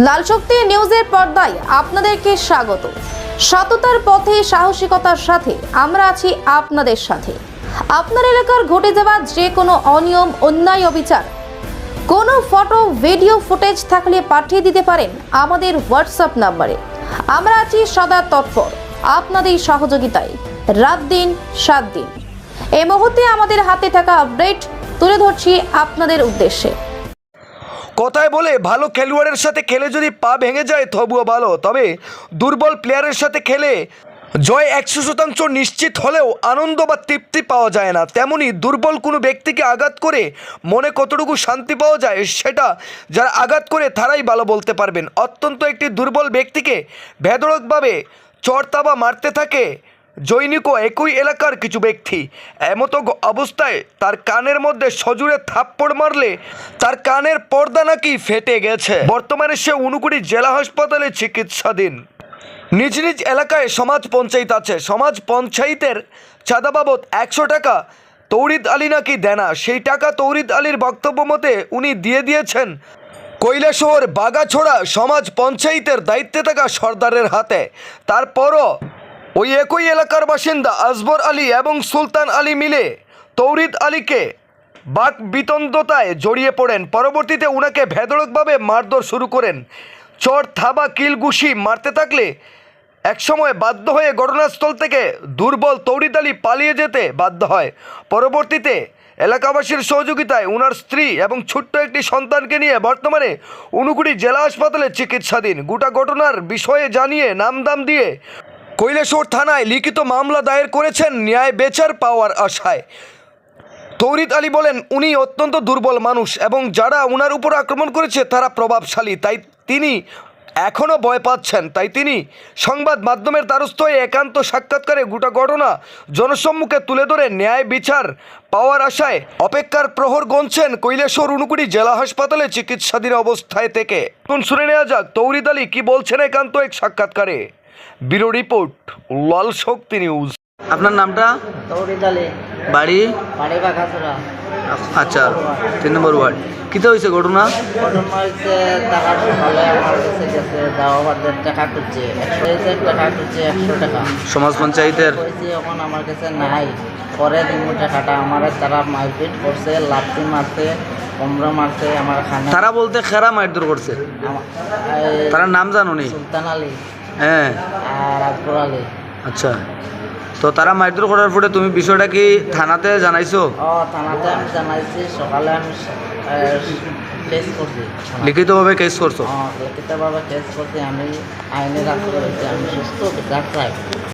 লাল শক্তি নিউজের পর্দায় আপনাদেরকে স্বাগত। সততার পথে, সাহসিকতার সাথে আমরা আছি আপনাদের সাথে। আপনার এলাকার ঘটে যাওয়া যে কোনো অনিয়ম, অন্যায়, অবিচার, কোনো ফটো, ভিডিও ফুটেজ থাকলে পাঠিয়ে দিতে পারেন আমাদের হোয়াটসঅ্যাপ নাম্বারে। আমরা আছি সদা তৎপর, আপনাদের সহযোগিতায়, রাত দিন, সাত দিন। এই মুহূর্তে আমাদের হাতে থাকা আপডেট তুলে ধরছি আপনাদের উদ্দেশ্যে। কথায় বলে ভালো খেলোয়াড়ের সাথে খেলে যদি পা ভেঙে যায়, তবুও ভালো। তবে দুর্বল প্লেয়ারের সাথে খেলে জয় একশো শতাংশ নিশ্চিত হলেও আনন্দ বা তৃপ্তি পাওয়া যায় না। তেমনি দুর্বল কোনো ব্যক্তিকে আঘাত করে মনে কতটুকু শান্তি পাওয়া যায় সেটা যারা আঘাত করে তারাই ভালো বলতে পারবেন। অত্যন্ত একটি দুর্বল ব্যক্তিকে বেদরকভাবে চড়তাবা মারতে থাকে। জৈনিক ও একই এলাকার কিছু ব্যক্তি। এমতো অবস্থায় তার কানের মধ্যে সজুরে থাপ্পড় মারলে তার কানের পর্দা নাকি ফেটে গেছে। বর্তমানে সে উনুকুড়ি জেলা হাসপাতালে চিকিৎসাধীন। নিজ নিজ এলাকায় সমাজ পঞ্চায়েত আছে। সমাজ পঞ্চায়েতের চাঁদা বাবদ একশো টাকা তৌরিদ আলী নাকি দেনা? সেই টাকা তৌরিদ আলীর বক্তব্য মতে উনি দিয়ে দিয়েছেন কৈলাসহর বাগাছড়া সমাজ পঞ্চায়েতের দায়িত্বে থাকা সর্দারের হাতে। তারপরও ওই একই এলাকার বাসিন্দা আসবর আলী এবং সুলতান আলী মিলে তৌরিদ আলীকে বাক বিতন্দতায় জড়িয়ে পড়েন। পরবর্তীতে উনাকে ভেদরকভাবে মারধর শুরু করেন। চর, থাবা কিলগুশি মারতে থাকলে একসময় বাধ্য হয়ে ঘটনাস্থল থেকে দুর্বল তৌরিদ আলী পালিয়ে যেতে বাধ্য হয়। পরবর্তীতে এলাকাবাসীর সহযোগিতায় উনার স্ত্রী এবং ছোট্ট একটি সন্তানকে নিয়ে বর্তমানে উনুকুড়ি জেলা হাসপাতালে চিকিৎসাধীন। গোটা ঘটনার বিষয়ে জানিয়ে নামদাম দিয়ে কৈলাসহর থানায় লিখিত মামলা দায়ের করেছেন ন্যায় বেচার পাওয়ার আশায়। তৌরিদ আলী বলেন, উনি অত্যন্ত দুর্বল মানুষ এবং যারা উনার উপর আক্রমণ করেছে তারা প্রভাবশালী। তাই তিনি এখনও ভয় পাচ্ছেন। তাই তিনি সংবাদ মাধ্যমের দ্বারস্থ হয়ে একান্ত সাক্ষাৎকারে গোটা ঘটনা জনসম্মুখে তুলে ধরে ন্যায় বিচার পাওয়ার আশায় অপেক্ষার প্রহর গণছেন কৈলাসহর উনুকুড়ি জেলা হাসপাতালে চিকিৎসাধীন অবস্থায় থেকে। শুনে নেওয়া যাক তৌরিদ আলী কি বলছেন একান্ত এক সাক্ষাৎকারে। Bureau report Lal Shakti news. আপনার নামটা? বাড়ি? আচ্ছা তিন নম্বর ওয়ার্ড। কিতে হয়েছে ঘটনা? টাকা সকালে আমার কাছে গেছে দাওয়াবাদের টাকা খুঁজছে একশো টাকা খুঁজছে একশো টাকা। সমাজ পঞ্চায়েতের? এখন আমার কাছে নাই। পরে দিন টাকাটা আমার তারা মারপিট করছে লাঠি মারছে কমরা মারছে আমার খানে তারা বলতে খেরা মারধর করছে? তার নাম জানো নি? সুলতান আলী। হ্যাঁ। আর আলী। আচ্ছা। তো তারা মারধর করার পরে তুমি বিষয়টা কি থানাতে জানাইছো? ও থানাতে আমি জানাইছি সকালে আমি কেস করছি। লিখিতভাবে কেস করছ? লিখিতভাবে কেস করছি আমি আইনের আশ্রয় আমি সুস্থ বিচার চাই